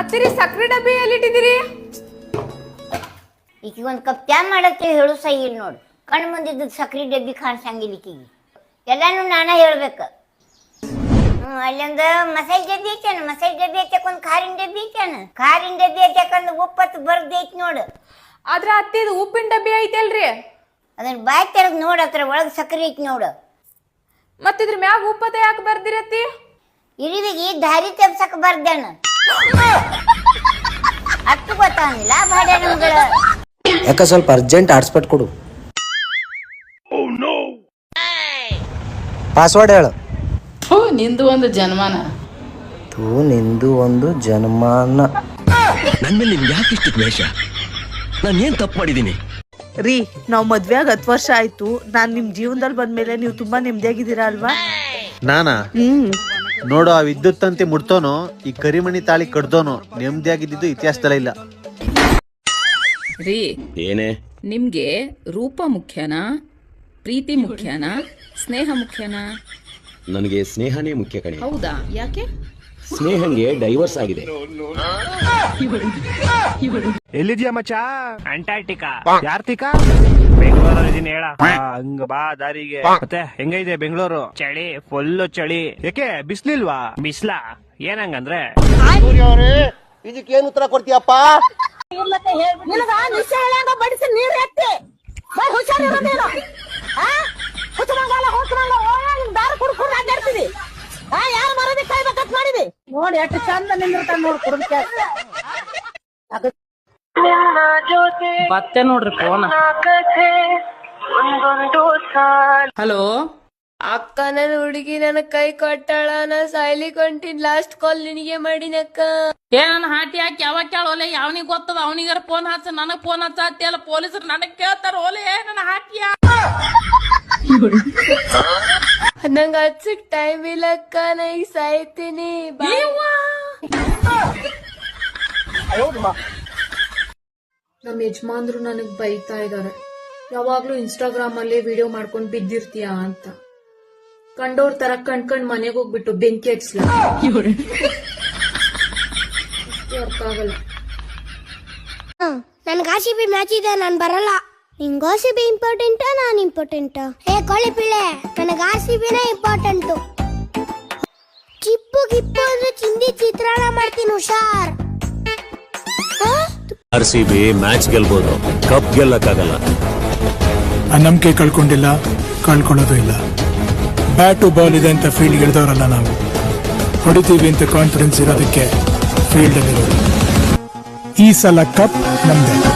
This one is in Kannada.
ಅತ್ತಿರಿ ಸಕ್ರೆ ಡಬ್ಬಿ ಎಲ್ಲಿಟ್ಟಿದ್ದೀರಿ? ಈಕಿಗೆ ಒಂದು ಕಪ್ ಚಾ ಮಾಡಕ್ಕೆ ಹೇಳು ಸೈ ಇಲ್ಲ ನೋಡು. ಕಣ್ಣು ಮುಂದಿದ್ದ ಸಕ್ರೆ ಡಬ್ಬಿ ಕಾಣಿಸಂಗಿಲ್ಲ ಈಕಿಗೆ. ಎಲ್ಲಾನು ನಾನ ಹೇಳ್ಬೇಕು. ಹ್ಞೂ ಅಲ್ಲೊಂದು ಮಸಾಲೆ ಡಬ್ಬಿ ಐತೇನು? ಮಸಾಲೆ ಡಬ್ಬಿ ಐತಕ್ ಒಂದು ಖಾರಿನ ಡಬ್ಬಿ ಐತೇನು? ಖಾರಿನ ಡಬ್ಬಿ ಐತಕ್ಕಂದು ಉಪ್ಪತ್ತು ಬರ್ದೈತಿ ನೋಡು. ಆದ್ರ ಅತ್ತಿ ಇದು ಉಪ್ಪಿನ ಡಬ್ಬಿ ಐತಲ್ರಿ? ಅದನ್ನ ಬಾಯಿ ತೆರೆದು ನೋಡು ಅದ್ರ ಒಳಗೆ ಸಕ್ರೆ ಐತಿ ನೋಡು. ಮತ್ತಿದ್ರ ಮ್ಯಾಗ ಉಪ್ಪತ್ತ ಯಾಕೆ ಬರ್ದಿರತ್ತಿ? ಇರುವಿಗೆ ದಾರಿ ತಪ್ಸಕ್ ಬರ್ದೇನ. ಅಷ್ಟು ಗೊತ್ತಾಗಿಲ್ಲ ಬಾಡ್ಯ ನಮ್ಗಳ ಯಾಕ ಸ್ವಲ್ಪ ಅರ್ಜೆಂಟ್ ಹಾಟ್ಸ್ಪಾಟ್ ಕೊಡು. ಪಾಸ್ವರ್ಡ್ ಹೇಳು. ಥು, ನಿಂದು ಒಂದು ಜನ್ಮಾನ. ತೂ ನಿಂದು ಒಂದು ಜನ್ಮಾನ. ನನ್ ಮೇಲೆ ನಿಮ್ಗೆ ಯಾಕೆ ಇಷ್ಟು ದ್ವೇಷ? ನಾನು ಏನ್ ತಪ್ಪು ಮಾಡಿದ್ದೀನಿ ರೀ ನಾವ್ ಮದ್ವೆ ಆಗ ಹತ್ತು ವರ್ಷ ಆಯ್ತು. ನಾನ್ ನಿಮ್ ಜೀವನದಲ್ಲಿ ಬಂದ್ಮೇಲೆ ನೀವು ತುಂಬಾ ನೆಮ್ಮದಿಯಾಗಿದ್ದೀರಾ ಅಲ್ವಾ? ನಾನಾ? ಹ್ಮ್. ನೋಡು ಆ ವಿದ್ಯುತ್ ತಂತಿ ಮುಟ್ತೋನು ಈ ಕರಿಮಣಿ ತಾಳಿ ಕಡ್ದೋನು ನೆಮ್ಮದಿಯಾಗಿದ್ದು ಇತಿಹಾಸದಲ್ಲ ಇಲ್ಲ. ರೀ ಏನೇ? ನಿಮ್ಗೆ ರೂಪ ಮುಖ್ಯನಾ? ಪ್ರೀತಿ ಮುಖ್ಯನಾ? ಸ್ನೇಹ ಮುಖ್ಯನಾ? ನನಗೆ ಸ್ನೇಹನೇ ಮುಖ್ಯ ಕಣೆ. ಹೌದಾ? ಯಾಕೆ? ಸ್ನೇಹಂಗೆ ಡೈವರ್ಸ್ ಆಗಿದೆ. ಎಲ್ಲಿದ್ಯಾ ಮಚ್ಚ? ಅಂಟಾರ್ಟಿಕಾ. ಯಾರ್ತಿಕಾ? ಬೆಂಗಳೂರಲ್ಲಿ ಹಂಗ ಬಾ ದಾರಿಗೆ. ಮತ್ತೆ ಹೆಂಗೈತೆ ಬೆಂಗಳೂರು? ಚಳಿ ಫುಲ್ ಚಳಿ. ಯಾಕೆ ಬಿಸ್ಲಿಲ್ವಾ? ಬಿಸ್ಲ. ಏನಂಗಂದ್ರೆ? ಇದಕ್ಕೇನು ಉತ್ತರ ಕೊಡ್ತೀಯಪ್ಪ? ಮತ್ತೆ ನೋಡ್ರಿ ಫೋನ್ ಹಲೋ? ಅಕ್ಕ ನನ್ನ ಹುಡುಗಿ ನನ್ನ ಕೈ ಕೊಟ್ಟಾಳ ನಾ ಸಾಯ್ಲಿಕ್ ಕೊಂಟಿನ್ ಲಾಸ್ಟ್ ಕಾಲ್ ನಿನಗೆ ಮಾಡಿನಕ್ಕ. ಏ ನನ್ನ ಹಾಟಿ ಹಾಕಿ ಯಾವಾಗ ಕೇಳೋಲೆ ಯಾವನಿಗೆ ಗೊತ್ತದ? ಅವನಿಗಾರ ಫೋನ್ ಹಚ್ಚ ನನಗ್ ಫೋನ್ ಹಚ್ಚ ಅಲ್ಲ ಪೊಲೀಸರು ನನಗ್ ಕೇಳ್ತಾರ ಓಲೆ ನನ್ನ ಹಾಟಿಯ ನಂಗ ಹಚ್ಚಕ್ ಟೈಮ್ ಇಲ್ಲ ಅಕ್ಕ ನಾ ಈಗ ಸಾಯ್ತೀನಿ ನಮ್ ನಮ್ಮ ಯಜಮಾನ್ರು ನನಗ್ ಬೈತಾ ಇದ್ದಾರೆ ಯಾವಾಗ್ಲೂ ಇನ್ಸ್ಟಾಗ್ರಾಮ್ ಅಲ್ಲಿ ವಿಡಿಯೋ ಮಾಡ್ಕೊಂಡು ಬಿದ್ದಿರ್ತೀಯ ಅಂತ. ಕಂಡೋರ್ ತರ ಕಂಡ್ ಕಣ್ ಮನೆಗೆ ಹೋಗ್ಬಿಟ್ಟು ಬೆಂಕಿ ಹಚ್ಲ? ಅರ್ಥ ಆಗಲ್ಲ. ನನ್ಗೆ ಆರ್ ಸಿ ಬಿ ಮ್ಯಾಚ್ ಇದೆ ನಾನು ಬರಲ್ಲ. ನಿಂಗೆ ಆರ್ ಸಿ ಬಿ ಇಂಪಾರ್ಟೆಂಟಾ ನಾನು ಇಂಪಾರ್ಟೆಂಟ್ ಏ ಕೋಳಿ ಪಿಳ್ಳೆ ನನಗೆ ಆರ್ ಸಿ ಬಿನೇ ಇಂಪಾರ್ಟೆಂಟು ಚಿಪ್ಪು ಗಿಪ್ಪು ಅಂದ್ರೆ ಚಿಂದಿ ಚಿತ್ರಾನ್ನ ಮಾಡ್ತೀನಿ ಹುಷಾರ್. ಆರ್ ಸಿ ಬಿ ಮ್ಯಾಚ್ ಗೆಲ್ಬೋದು. ಕಪ್ ಗೆಲ್ಲಕ್ಕಾಗಲ್ಲ. ಆ ನಂಬಿಕೆ ಕಳ್ಕೊಂಡಿಲ್ಲ, ಕಳ್ಕೊಳ್ಳೋದು ಇಲ್ಲ. ಬ್ಯಾಟು ಬಾಲ್ ಇದೆ ಅಂತ ಫೀಲ್ಡ್ ಇಳಿದವರಲ್ಲ ನಾವು. ಹೊಡಿತೀವಿ ಅಂತ ಕಾನ್ಫಿಡೆನ್ಸ್ ಇರೋದಕ್ಕೆ ಫೀಲ್ಡ್ ಈ ಸಲ ಕಪ್ ನಮ್ದೆ.